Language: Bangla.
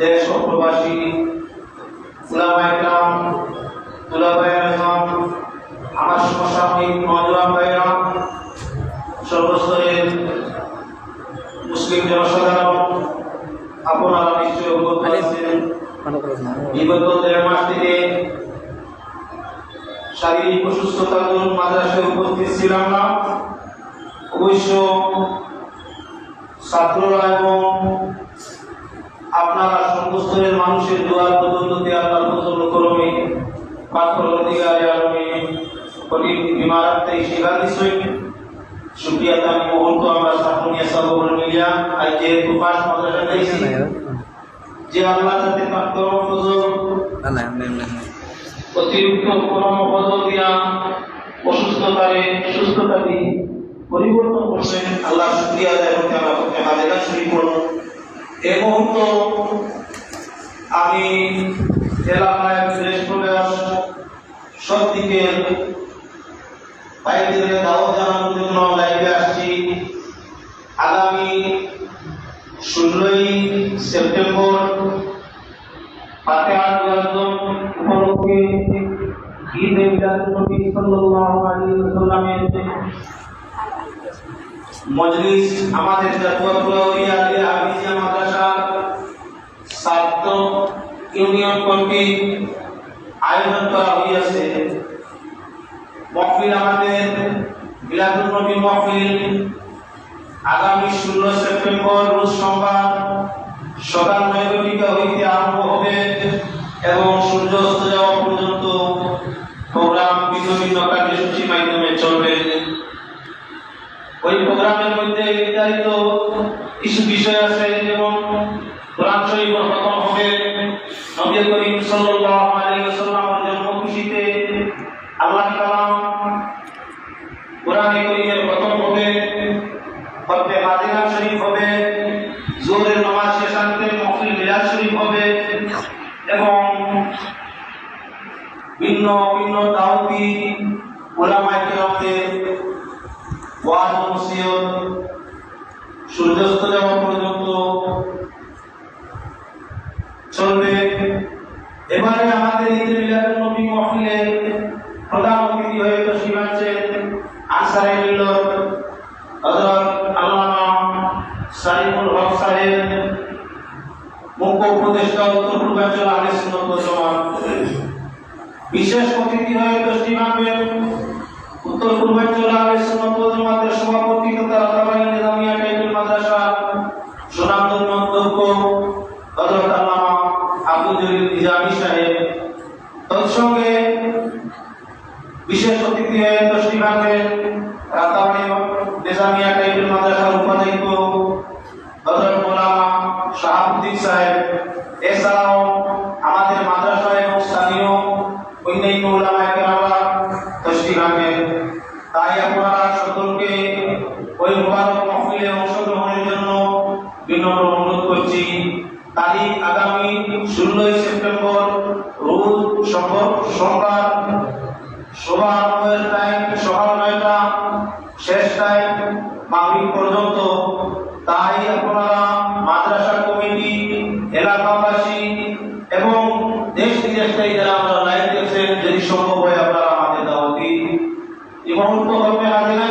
দেশ ও প্রবাসী উলামাইকরাম উলামাইকরাম আমার সমসাময়িক ভাইরা সর্বস্তরের মুসলিম জনসাধারণ, আপনারা নিশ্চয় অবগত আছেন। বিগত শারীরিক অসুস্থতার জন্য মাদ্রাসায় উপস্থিত ছিলাম না। অবশ্য ছাত্ররা এবং আপনারা সর্বস্তরের মানুষের দোয়ার বদলতে আপনার প্রচণ্ড করমে পাথর আলমে শুক্রিয়া তামি মুহূর্ত আমরা সাফনিয়া সাবর মিলিয়া আজ যেহেতু পাঁচ মাদ্রাসা দিয়েছি যে আল্লাহ তাতে ফজল yun? অতিরিক্ত দিয়া অসুস্থতারে সুস্থতা দিয়ে পরিবর্তন করছেন আল্লাহ শুক্রিয়া আদায় করতে আমরা শুরু করুন এই মুহূর্ত আমি এলাকায় দেশ প্রবেশ সব দিকে বাইরে দাওয়াত জন্য লাইভে আসছি। আগামী ষোলোই সেপ্টেম্বর দুয়ারদম উপলক্ষে ঈদ সাল্লাল্লাহু আলাইহি ওয়াসাল্লামের মজলিস আমাদের জাতুয়াতুল্লাহিয়া আলিয়া হাফিজিয়া মাদ্রাসা ছাত্র ইউনিয়ন কমিটি আয়োজন করা হইয়াছে। মহফিল আমাদের মিলাদুন নবী মহফিল। আগামী ষোলো সেপ্টেম্বর রোজ সোমবার সকাল নয় ঘটিকা হইতে আরম্ভ হবে এবং সূর্য অস্ত যাওয়া পর্যন্ত প্রোগ্রাম বিভিন্ন কার্যসূচির মাধ্যমে চলবে। ওই প্রোগ্রামের মধ্যে নির্ধারিত কিছু বিষয় আছে যেমন কোরআন শরীফ খতম হবে নবী করিম সাল্লাল্লাহু আলাইহি ওয়াসাল্লামের জন্ম খুশিতে আল্লাহ কালাম কোরআনে করিমের খতম হবে ফতে হাজিরা শরীফ হবে জোরের নামাজ শেষান্তে মহফিল মিলাদ শরীফ হবে এবং ভিন্ন ভিন্ন দাওয়াতি ওলামায়ে কেরামদের সূর্যাস্ত যাওয়া পর্যন্ত চলবে, এবারে আমাদের ঈদ মিলাদুন নবী মহফিলে প্রধান অতিথি হয়ে তশরিফ আনছেন আনসারে মিল্লত হযরত আল্লামা সাইফুল হক সাহেব, মুখ্য উপদেষ্টা উত্তর পূর্বাঞ্চল আহলে সুন্নাত ওয়াল জামাত। বিশেষ অতিথি হয়ে তশরিফ আনবেন উত্তর পূর্বাঞ্চল সুন্নাত ওয়াল জামাতের সভাপতি তথা রাতাবাড়ি নিজামিয়া টাইটেল মাদ্রাসা সুনামধন্য অধ্যক্ষ হযরত আল্লামা আব্দুল জলিল নিজামী সাহেব। তৎসঙ্গে বিশেষ অতিথি তশরিফ আনবেন রাতাবাড়ি নিজামিয়া টাইটেল মাদ্রাসার উপাধ্যক্ষ হযরত মাওলানা শাহাবুদ্দিন সাহেব। এছাড়াও আমাদের মাদ্রাসা এবং স্থানীয় অন্যান্য ওলামায়ে বিনম্র অনুরোধ করছি, তারিখ আগামী ষোলোই সেপ্টেম্বর, রোজ সোমবার সভা আরম্ভের টাইম সকাল নয়টা, শেষ টাইম মাগরিব পর্যন্ত। তাই আপনারা মাদ্রাসা কমিটি, এলাকাবাসী এবং দেশ বিদেশ থেকে যারা আমরা লাইভ দেখছেন, যদি সম্ভব হয় আপনারা আমাদের দাওয়াতি এই মুহূর্ত হবে হাজিরা